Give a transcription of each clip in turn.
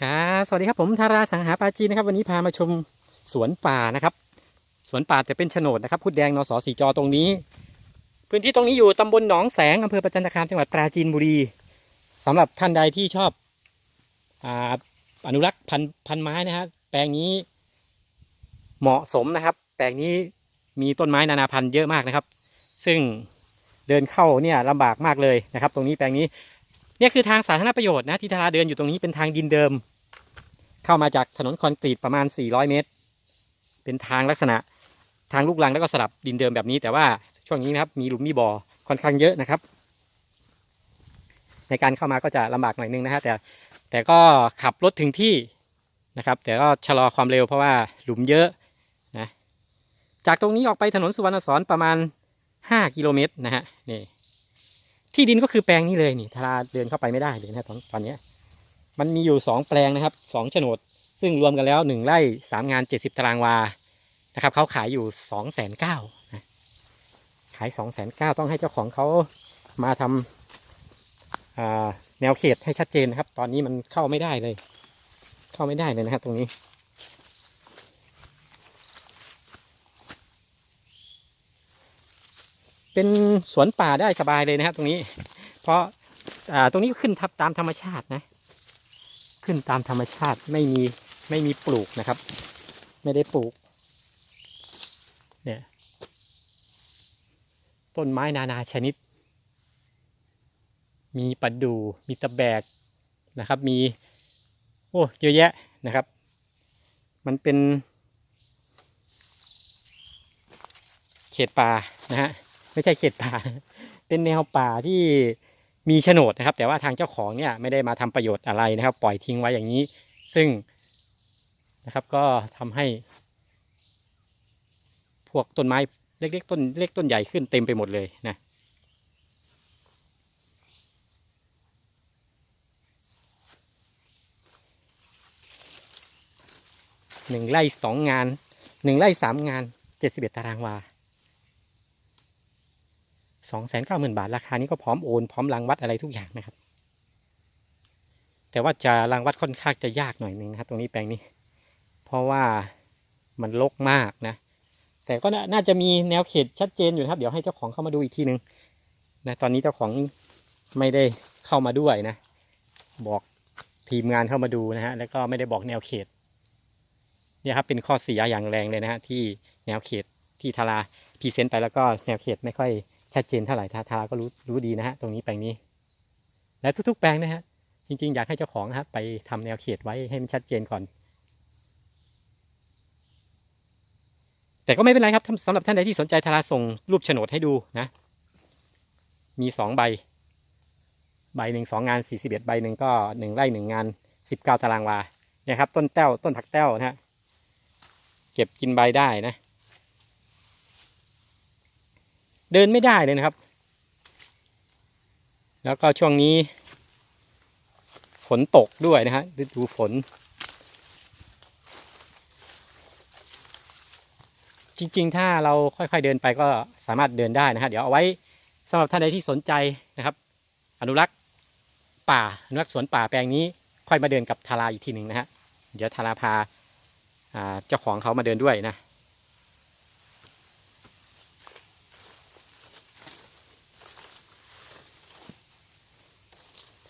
ครับสวัสดีครับผมธาราสังหาปาจีนนะครับวันนี้พามาชมสวนป่านะครับ สวนป่าแต่เป็นโฉนดนะครับพุดแดงนสสีจอตรงนี้ พื้นที่ตรงนี้อยู่ตำบลหนองแสงอำเภอประจันตคามจังหวัดปราจีนบุรีสำหรับท่านใดที่ชอบออนุรักษ์พันพันไม้นะฮะแปลงนี้เหมาะสมนะครับ แปลงนี้มีต้นไม้นานาพันธุ์เยอะมากนะครับ ซึ่งเดินเข้าเนี่ยลำบากมากเลยนะครับ ตรงนี้แปลงนี้ เนี่ยคือทางสาธารณประโยชน์นะที่ทาราเดินอยู่ตรงนี้เป็นทางดินเดิม เข้ามาจากถนนคอนกรีตประมาณ 400 เมตร เป็นทางลักษณะทางลูกรังแล้วก็สลับดินเดิมแบบนี้ แต่ว่าช่วงนี้นะครับมีหลุมมีบ่อค่อนข้างเยอะนะครับ ในการเข้ามาก็จะลำบากหน่อยนึงนะฮะแต่แต่ก็ขับรถถึงที่นะครับ แต่ก็ชะลอความเร็วเพราะว่าหลุมเยอะนะจากตรงนี้ออกไปถนนสุวรรณสอนประมาณ 5 กิโลเมตรนะฮะนี่ ที่ดินก็คือแปลงนี้เลยนี่ทาราเดินเข้าไปไม่ได้เลยนะตอนตอนนี้มันมีอยู่สองแปลงนะครับสองโฉนด ซึ่งรวมกันแล้วหนึ่งไร่สามงานเจ็ดสิบตารางวานะครับเขาขายอยู่สองแสนเก้าขายสองแสนเก้าต้องให้เจ้าของเขามาทำแนวเขตให้ชัดเจนนะครับ ตอนนี้มันเข้าไม่ได้เลย เข้าไม่ได้เลยนะครับตรงนี้ เป็นสวนป่าได้สบายเลยนะครับ ตรงนี้ เพราะาตรงนี้ขึ้นทับตามธรรมชาตินะ ขึ้นตามธรรมชาติไม่มีไม่มีปลูกนะครับ ไม่ได้ปลูก เนี่ย ต้นไม้นานาชนิด มีประดู่มีตะแบกนะครับ มี โอ้เยอะแยะนะครับ มันเป็นเขตป่านะฮะ ไม่ใช่เขตป่า เป็นแนวป่าที่มีโฉนดนะครับ แต่ว่าทางเจ้าของเนี่ยไม่ได้มาทำประโยชน์อะไรนะครับ ปล่อยทิ้งไว้อย่างนี้ ซึ่งนะครับก็ทำให้ พวกต้นไม้เล็กๆต้นเล็กต้นใหญ่ขึ้นเต็มไปหมดเลยนะหนึ่งไร่สองงานหนึ่งไร่สามงานเจ็ดสิบเอ็ดตารางวา สองแสนเก้าหมื่นบาท ราคานี้ก็พร้อมโอน พร้อมรังวัดอะไรทุกอย่างนะครับ แต่ว่าจะรังวัดค่อนข้างจะยากหน่อยหนึ่งนะครับตรงนี้แปลงนี้ เพราะว่ามันรกมากนะ แต่ก็น่าจะมีแนวเขตชัดเจนอยู่นะครับ เดี๋ยวให้เจ้าของเข้ามาดูอีกทีหนึ่งนะตอนนี้เจ้าของไม่ได้เข้ามาด้วยนะ บอกทีมงานเข้ามาดูนะฮะแล้วก็ไม่ได้บอกแนวเขตเนี่ยครับเป็นข้อเสียอย่างแรงเลยนะฮะที่แนวเขตที่ทาราพรีเซนต์ไปแล้วก็แนวเขตไม่ค่อย ชัดเจนเท่าไหร่ทาทาราก็รู้รู้ดีนะฮะตรงนี้แปลงนี้ และทุกๆ แปลงนะฮะจริงๆ อยากให้เจ้าของนะครับไปทำแนวเขตไว้ให้มันชัดเจนก่อน แต่ก็ไม่เป็นไรครับสำหรับท่านใดที่สนใจทาราส่งรูปโฉนดให้ดูนะ มีสองใบ ใบหนึ่งสองงานสี่สิบเอ็ดใบหนึ่งก็หนึ่งไร่หนึ่งงานสิบเก้าตารางวาเนี่ยครับต้นแต้วต้นผักแต้วนะฮะเก็บกินใบได้นะ เดินไม่ได้เลยนะครับ แล้วก็ช่วงนี้ ฝนตกด้วยนะฮะฤดูฝน จริง ๆ ถ้าเราค่อยๆเดินไปก็สามารถเดินได้นะฮะเดี๋ยวเอาไว้สำหรับท่านใดที่สนใจนะครับ อนุรักษ์ป่าอนุรักษ์สวนป่าแปลงนี้ ค่อยมาเดินกับทาราอีกทีหนึ่งนะฮะเดี๋ยวทาราพาอ่าเจ้าของเขามาเดินด้วยนะ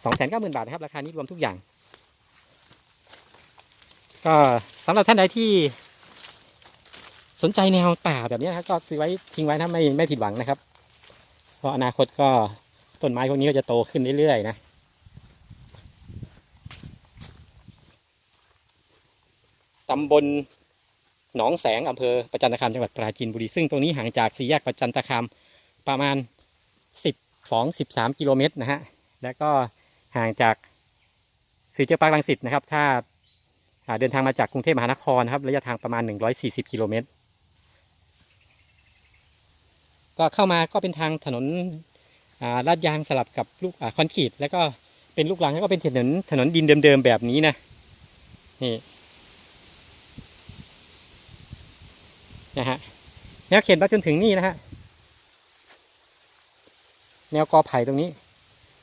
สองแสนเก้าหมื่นบาทนะครับราคานี้รวมทุกอย่าง ก็สำหรับท่านใดที่สนใจแนวป่าแบบนี้นะครับก็ซื้อไว้ทิ้งไว้ถ้าไม่ไม่ผิดหวังนะครับ เพราะอนาคตก็ต้นไม้พวกนี้ก็จะโตขึ้นเรื่อยๆนะตำบลหนองแสงอำเภอประจันตคามจังหวัดปราจีนบุรีซึ่งตรงนี้ห่างจากสี่แยกประจันตคามประมาณสิบสองสิบสามกิโลเมตรนะฮะ แล้วก็ ห่างจากฟิวเจอร์พาร์คลังสิตนะครับ ถ้าเดินทางมาจากกรุงเทพมหานครนะครับ ระยะทางประมาณ 140 กิโลเมตร ก็เข้ามาก็เป็นทางถนนลาดยางสลับกับลูกคอนกรีตแล้วก็เป็นลูกรังแล้วก็เป็นถนนถนนดินเดิมๆแบบนี้นะนี่นะฮะแนวเขตมาจนถึงนี่นะฮะแนวกอไผ่ตรงนี้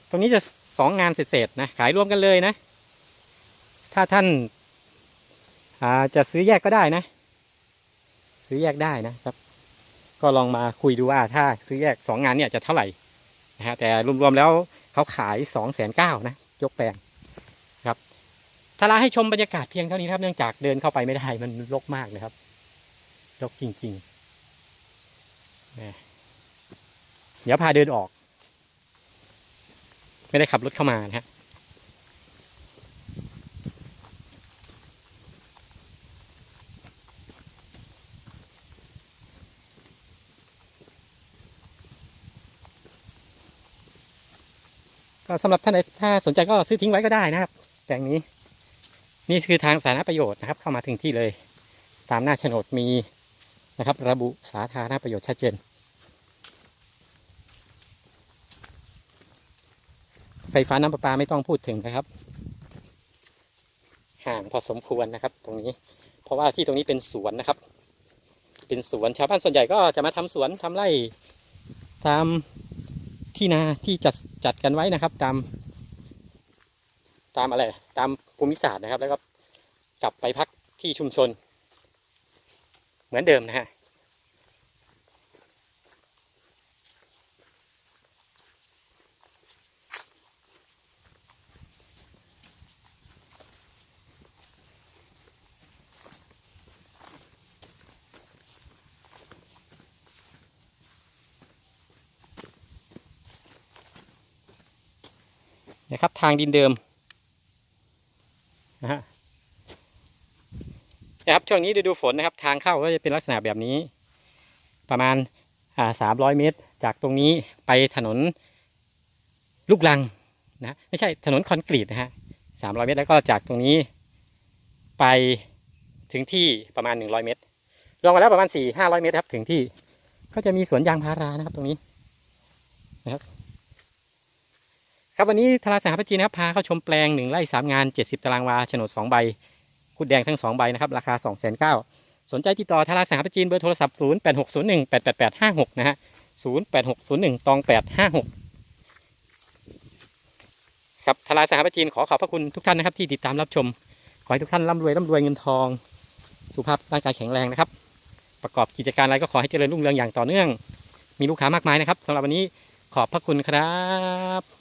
ตรงนี้จะ สองงานเศษๆนะขายรวมกันเลยนะ ถ้าท่านอาจะซื้อแยกก็ได้นะ ซื้อแยกได้นะครับ ก็ลองมาคุยดูว่าถ้าซื้อแยกสองงานเนี่ยจะเท่าไหร่นะฮะแต่รวมๆแล้วเขาขายสองแสนเก้านะยกแปลงครับทาราให้ชมบรรยากาศเพียงเท่านี้ครับเนื่องจากเดินเข้าไปไม่ได้มันรกมากนะครับรกจริงๆนะเดี๋ยวพาเดินออก ไม่ได้ขับรถเข้ามานะฮะก็สำหรับท่านใดถ้าสนใจก็ซื้อทิ้งไว้ก็ได้นะครับ แปลงนี้ นี่คือทางสาธารณประโยชน์นะครับ เข้ามาถึงที่เลย ตามหน้าโฉนดมีนะครับ ระบุสาธารณประโยชน์ชัดเจน ไฟฟ้าน้ำประปาไม่ต้องพูดถึงนะครับ ห่างพอสมควรนะครับ ตรงนี้ เพราะว่าที่ตรงนี้เป็นสวนนะครับ เป็นสวนชาวบ้านส่วนใหญ่ก็จะมาทำสวนทำไร่ตามที่นาที่จัดจัดกันไว้นะครับ ตาม ตามอะไร ตามภูมิศาสตร์นะครับ แล้วก็กลับไปพักที่ชุมชน เหมือนเดิมนะฮะ นะครับทางดินเดิมนะฮะนะครับช่วงนี้ฤดูฝนนะครับ ทางเข้าก็จะเป็นลักษณะแบบนี้ ประมาณสามร้อยเมตร จากตรงนี้ไปถนนลูกลังนะไม่ใช่ถนนคอนกรีตนะฮะสามร้อยเมตรแล้วก็จากตรงนี้ไปถึงที่ประมาณหนึ่งร้อยเมตรรวมกันแล้วประมาณสี่ห้าร้อยเมตรครับ ถึงที่ก็จะมีสวนยางพารานะครับตรงนี้นะครับ ครับวันนี้ธาราสหพัจีนะครับพาเข้าชมแปลงหนึ่งไร่สามงานเจ็ดสิบตารางวาโฉนดสองใบคุดแดงทั้งสองใบนะครับราคาสองแสนเก้าสนใจติดต่อธาราสหพัจีนเบอร์โทรศัพท์ศูนย์แปดหกศูนย์หนึ่งแปดแปดแปดห้าหกนะฮะศูนย์แปดหกศูนย์หนึ่งตองแปดห้าหกครับธาราสหพัจีนขอขอบพระคุณทุกท่านนะครับที่ติดตามรับชม ขอให้ทุกท่านร่ำรวยร่ำรวยเงินทอง สุขภาพร่างกายแข็งแรงนะครับ ประกอบกิจการอะไรก็ขอให้เจริญรุ่งเรืองอย่างต่อเนื่อง มีลูกค้ามากมายนะครับสำหรับวันนี้ขอบพระคุณครับ